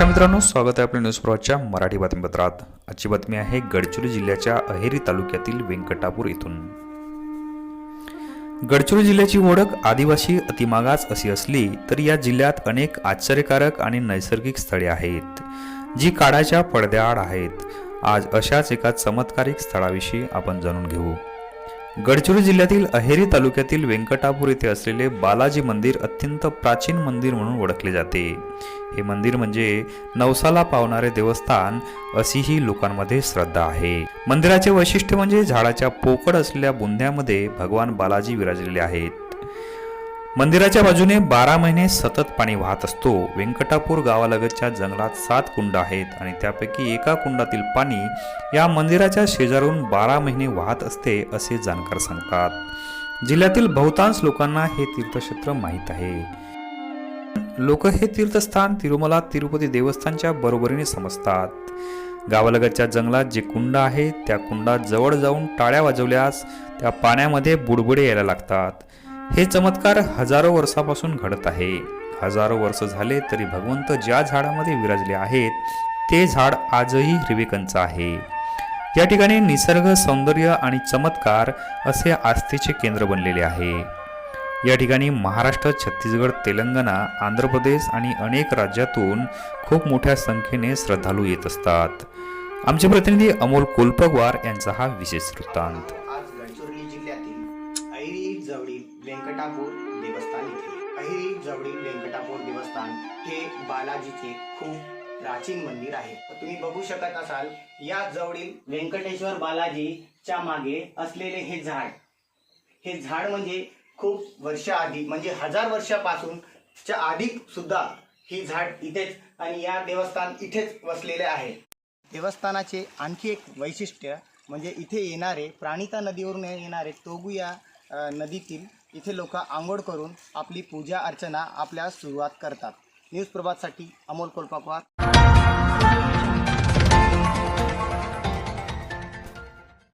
नमस्कार मित्रांनो स्वागत आहे आपल्या न्यूज प्रॉच्या मराठी बातमीपत्रात. आजची बातमी आहे गडचिरोली जिल्ह्याच्या अहेरी तालुक्यातील व्यंकटापूर इथून. गडचिरोली जिल्ह्याची ओळख आदिवासी अतिमागास अशी असली तरी या जिल्ह्यात अनेक आश्चर्यकारक आणि नैसर्गिक स्थळे आहेत जी काळाच्या पडद्याआड आहेत. आज अशाच एका चमत्कारिक स्थळाविषयी आपण जाणून घेऊ. गडचिरोली जिल्ह्यातील अहेरी तालुक्यातील व्यंकटापूर येथे असलेले बालाजी मंदिर अत्यंत प्राचीन मंदिर म्हणून ओळखले जाते. हे मंदिर म्हणजे नवसाला पावणारे देवस्थान अशीही लोकांमध्ये श्रद्धा आहे. मंदिराचे वैशिष्ट्य म्हणजे झाडाच्या पोकळ असलेल्या बुंध्यामध्ये भगवान बालाजी विराजलेले आहेत. मंदिराच्या बाजूने बारा महिने सतत पाणी वाहत असतो. व्यंकटापूर गावालगतच्या जंगलात सात कुंड आहेत आणि त्यापैकी एका कुंडातील पाणी या मंदिराच्या शेजारून बारा महिने वाहत असते असे जाणकार सांगतात. जिल्ह्यातील बहुतांश लोकांना हे तीर्थक्षेत्र माहीत आहे. लोक हे तीर्थस्थान तिरुमला तिरुपती देवस्थानच्या बरोबरीने समजतात. गावालगतच्या जंगलात जे कुंड आहे त्या कुंडात जवळ जाऊन टाळ्या वाजवल्यास त्या पाण्यामध्ये बुडबुडे यायला लागतात. हे चमत्कार हजारो वर्षापासून घडत आहे. हजारो वर्ष झाले तरी भगवंत ज्या झाडामध्ये विराजले आहेत ते झाड आजही हिरवेकंच आहे. या ठिकाणी निसर्ग सौंदर्य आणि चमत्कार असे आस्थेचे केंद्र बनलेले आहे. या ठिकाणी महाराष्ट्र छत्तीसगड तेलंगणा आंध्र प्रदेश आणि अनेक राज्यातून खूप मोठ्या संख्येने श्रद्धालू येत असतात. आमचे प्रतिनिधी अमोल कोलपगवार यांचा हा विशेष वृत्तांत. व्यंकटापूर देवस्थान येथे अहिरी जवळील व्यंकटापूर देवस्थान हे बालाजीचे खूप प्राचीन मंदिर आहे. तुम्ही बघू शकत असाल या जवळील व्यंकटेश्वर बालाजीच्या मागे असलेले हे झाड. हे झाड म्हणजे खूप वर्षाआधी म्हणजे हजार वर्षापासून च्या आधी सुद्धा ही झाड इथेच आणि या देवस्थान इथेच वसलेले आहे. देवस्थानाचे आणखी एक वैशिष्ट्य म्हणजे इथे येणारे प्राणिता नदीवरून येणारे तोगू या नदीतील इथे लोक आंघोळ करून आपली पूजा अर्चना आपल्या सुरुवात करतात. न्यूज प्रभातसाठी अमोल कोलपाकवार